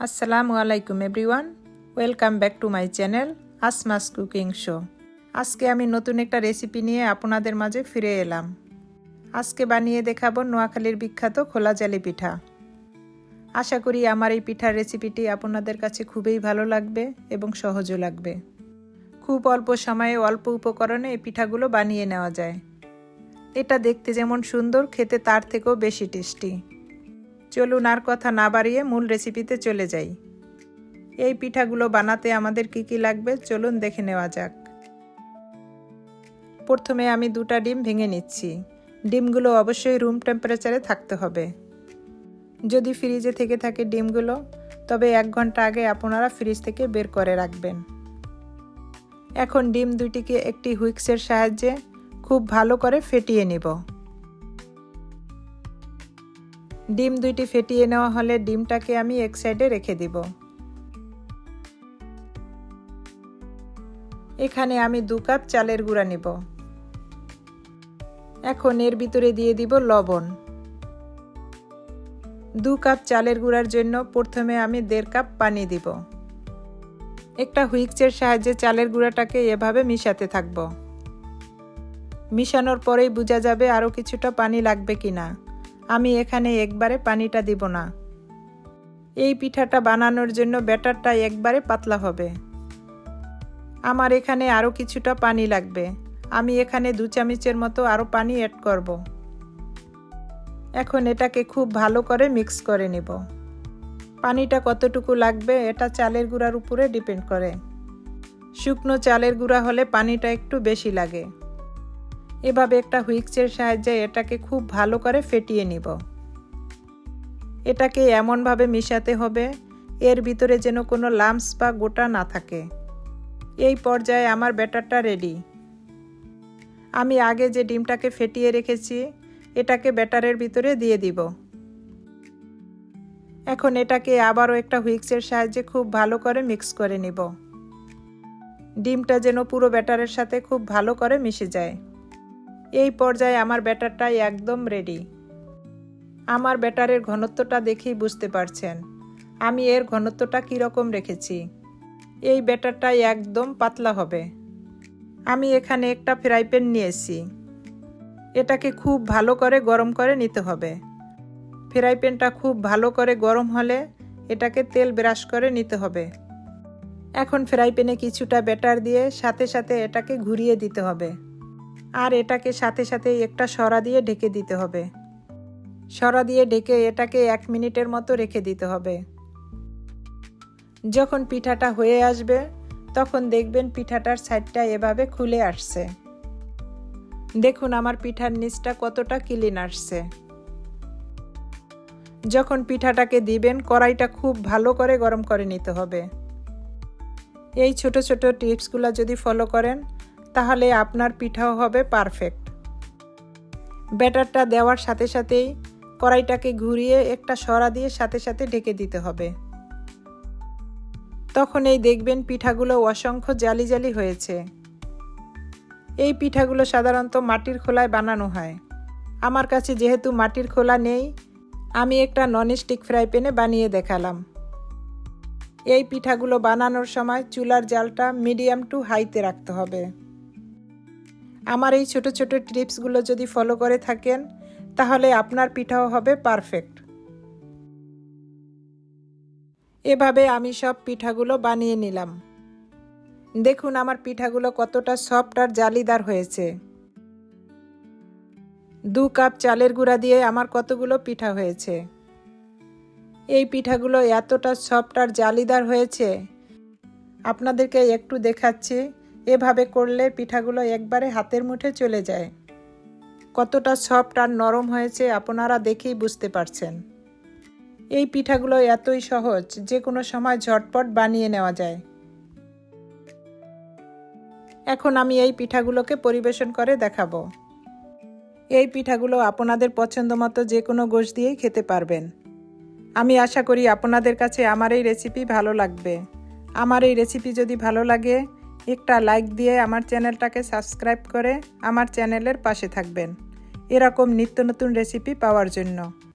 আসসালামু আলাইকুম everyone welcome back to my channel আসমাস cooking show আজকে আমি নতুন একটা রেসিপি নিয়ে আপনাদের মাঝে ফিরে এলাম। আজকে বানিয়ে দেখাবো নোয়াখালীর বিখ্যাত খোলা জালি পিঠা। আশা করি আমার এই পিঠার রেসিপিটি আপনাদের কাছে খুবই ভালো লাগবে এবং সহজও লাগবে। খুব অল্প সময়ে অল্প উপকরণে এই পিঠাগুলো বানিয়ে নেওয়া যায়। এটা দেখতে যেমন সুন্দর, খেতে তার থেকেও বেশি টেস্টি চলুন আর কথা না বাড়িয়ে মূল রেসিপিতে চলে যাই। এই পিঠাগুলো বানাতে আমাদের কি কি লাগবে চলুন দেখে নেওয়া যাক। প্রথমে আমি দুটা ডিম ভেঙে নিচ্ছি। ডিমগুলো অবশ্যই রুম টেম্পারেচারে থাকতে হবে। যদি ফ্রিজে থেকে থাকে ডিমগুলো, তবে এক ঘণ্টা আগে আপনারা ফ্রিজ থেকে বের করে রাখবেন। এখন ডিম দুটিকে একটি হুইক্সের সাহায্যে খুব ভালো করে ফেটিয়ে নিব। ডিম দুইটি ফেটিয়ে নেওয়া হলে ডিমটাকে আমি এক সাইডে রেখে দিব। এখানে আমি দু কাপ চালের গুঁড়া নেব। এখন এর ভিতরে দিয়ে দিব লবণ। দু কাপ চালের গুঁড়ার জন্য প্রথমে আমি দেড় কাপ পানি দিব। একটা হুইক্সের সাহায্যে চালের গুঁড়াটাকে এভাবে মিশাতে থাকব। মিশানোর পরেই বোঝা যাবে আরও কিছুটা পানি লাগবে কি না আমি এখানে একবারে পানিটা দিব না। এই পিঠাটা বানানোর জন্য ব্যাটারটা একবারে পাতলা হবে। আমার এখানে আরও কিছুটা পানি লাগবে। আমি এখানে দু চামচের মতো আরও পানি অ্যাড করব। এখন এটাকে খুব ভালো করে মিক্স করে নেব। পানিটা কতটুকু লাগবে এটা চালের গুঁড়ার উপরে ডিপেন্ড করে। শুকনো চালের গুঁড়া হলে পানিটা একটু বেশি লাগে। এভাবে একটা হুইক্সের সাহায্যে এটাকে খুব ভালো করে ফেটিয়ে নিব। এটাকে এমনভাবে মিশাতে হবে, এর ভিতরে যেন কোনো লাম্পস বা গোটা না থাকে। এই পর্যায়ে আমার ব্যাটারটা রেডি আমি আগে যে ডিমটাকে ফেটিয়ে রেখেছি, এটাকে ব্যাটারের ভিতরে দিয়ে দিব। এখন এটাকে আবারও একটা হুইক্সের সাহায্যে খুব ভালো করে মিক্স করে নিব। ডিমটা যেন পুরো ব্যাটারের সাথে খুব ভালো করে মিশে যায়। এই পর্যায়ে আমার ব্যাটারটা একদম রেডি আমার ব্যাটারের ঘনত্বটা দেখেই বুঝতে পারছেন। আমি এর ঘনত্বটা কীরকম রেখেছি? এই ব্যাটারটা একদম পাতলা হবে। আমি এখানে একটা ফ্রাই প্যান নিয়েছি। এটাকে খুব ভালো করে গরম করে নিতে হবে। ফ্রাই প্যানটা খুব ভালো করে গরম হলে এটাকে তেল ব্রাশ করে নিতে হবে। এখন ফ্রাই প্যানে কিছুটা ব্যাটার দিয়ে সাথে সাথে এটাকে ঘুরিয়ে দিতে হবে। আর এটাকে সাথে সাথে একটা সরা দিয়ে ঢেকে দিতে হবে। সরা দিয়ে ঢেকে এটাকে এক মিনিটের মতো রেখে দিতে হবে। যখন পিঠাটা হয়ে আসবে, তখন দেখবেন পিঠাটার সাইডটা এভাবে খুলে আসছে। দেখুন আমার পিঠার নিচটা কতটা ক্লিন আসছে। যখন পিঠাটাকে দিবেন, কড়াইটা খুব ভালো করে গরম করে নিতে হবে। এই ছোট ছোট টিপসগুলো যদি ফলো করেন তাহলে আপনার পিঠাও হবে পারফেক্ট ব্যাটারটা দেওয়ার সাথে সাথেই কড়াইটাকে ঘুরিয়ে একটা সরা দিয়ে সাথে সাথে ঢেকে দিতে হবে। তখন এই দেখবেন পিঠাগুলো অসংখ্য জালি জালি হয়েছে। এই পিঠাগুলো সাধারণত মাটির খোলায় বানানো হয়। আমার কাছে যেহেতু মাটির খোলা নেই, আমি একটা ননস্টিক ফ্রাই প্যানে বানিয়ে দেখালাম। এই পিঠাগুলো বানানোর সময় চুলার জালটা মিডিয়াম টু হাইতে রাখতে হবে। আমার এই ছোট ছোট টিপসগুলো যদি ফলো করে থাকেন, তাহলে আপনার পিঠাও হবে পারফেক্ট। এভাবে আমি সব পিঠাগুলো বানিয়ে নিলাম। দেখুন আমার পিঠাগুলো কতটা সফট আর জালিদার হয়েছে। দু কাপ চালের গুঁড়া দিয়ে আমার কতগুলো পিঠা হয়েছে। এই পিঠাগুলো এতটা সফট আর জালিদার হয়েছে। আপনাদেরকে একটু দেখাচ্ছি। এভাবে করলে পিঠাগুলো একবারে হাতের মুঠে চলে যায়। কতটা সফট আর নরম হয়েছে আপনারা দেখেই বুঝতে পারছেন। এই পিঠাগুলো এতই সহজ, যে কোনো সময় ঝটপট বানিয়ে নেওয়া যায়। এখন আমি এই পিঠাগুলোকে পরিবেশন করে দেখাবো। এই পিঠাগুলো আপনাদের পছন্দ মতো যে কোনো গোশ দিয়েই খেতে পারবেন। আমি আশা করি আপনাদের কাছে আমার এই রেসিপি ভালো লাগবে। আমার এই রেসিপি যদি ভালো লাগে একটা লাইক দিয়ে আমার চ্যানেলটাকে সাবস্ক্রাইব করে আমার চ্যানেলের পাশে থাকবেন। এরকম নিত্য নতুন রেসিপি পাওয়ার জন্য।